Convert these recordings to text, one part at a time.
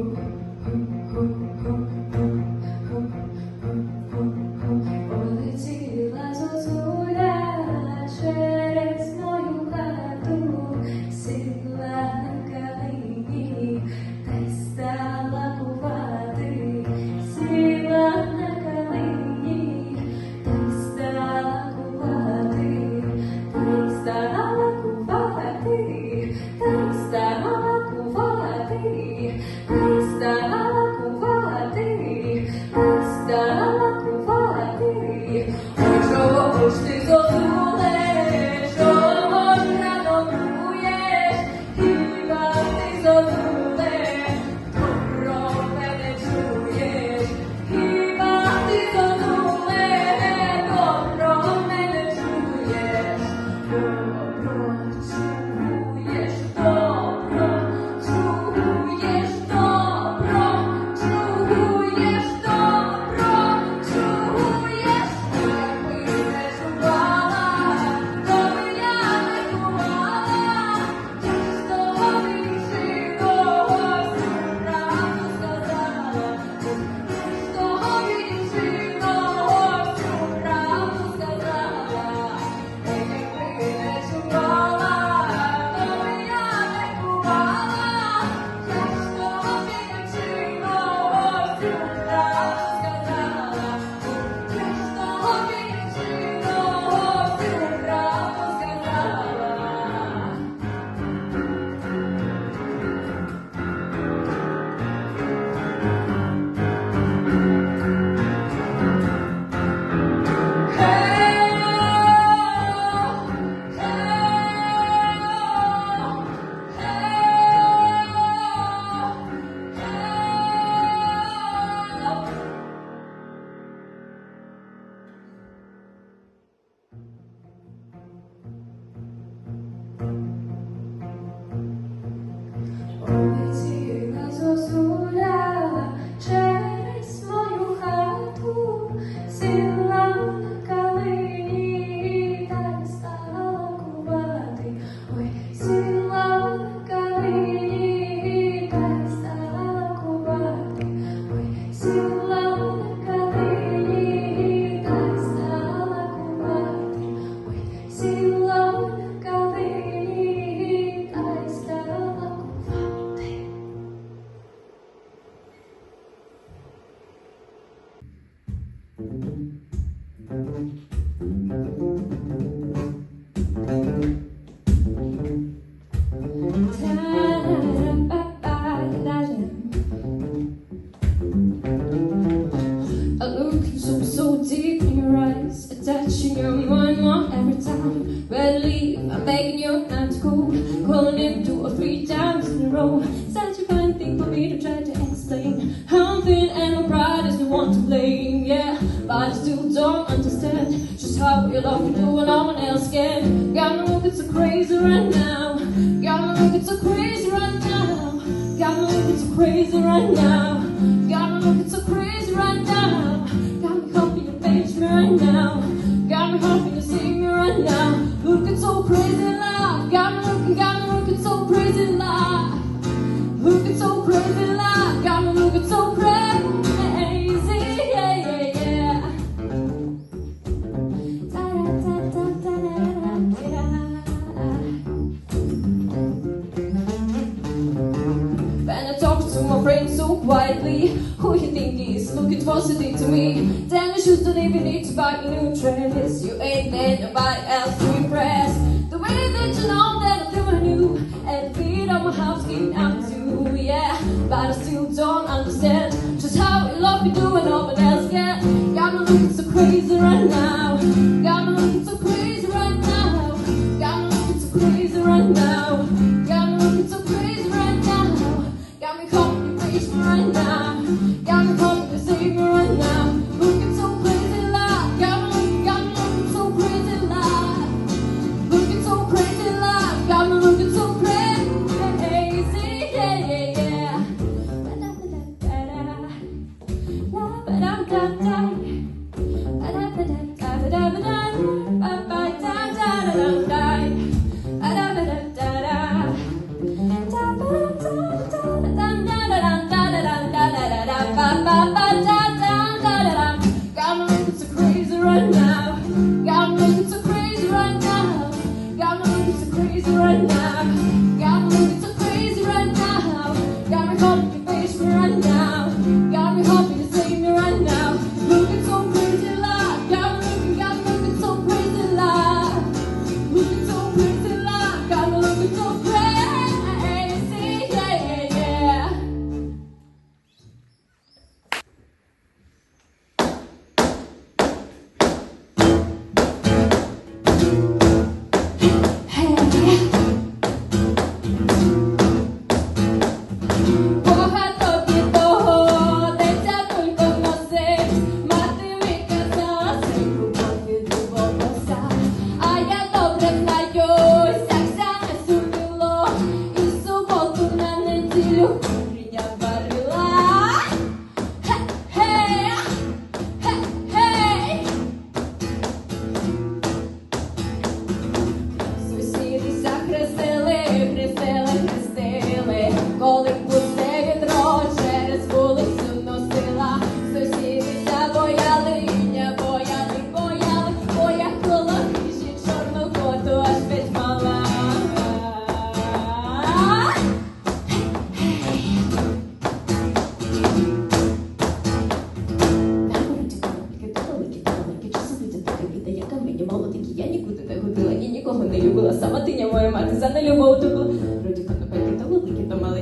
nunca don't understand Just how you love to do what no one else can Got me looking so crazy right now. Got me looking so crazy right now. Got me looking so crazy right now. Got me looking so crazy right now. Got me hoping to face me right now. Got me hoping quietly. Who you think is? Look adversity to me. Then you just don't even need to buy new trends. You ain't made nobody else to impress. The way that you know that I'm doing you and feed on my house getting up too, yeah. But I still don't understand just how you love me doing all but else.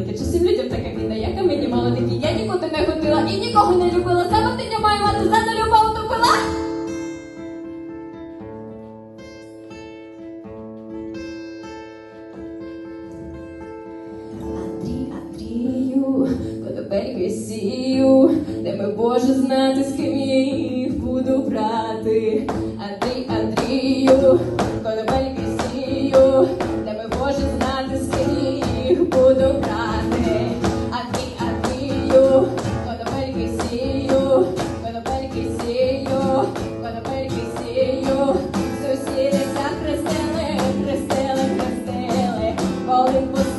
Тобто Чи сім'ю, так як він дає, яка мені мала такі falling before.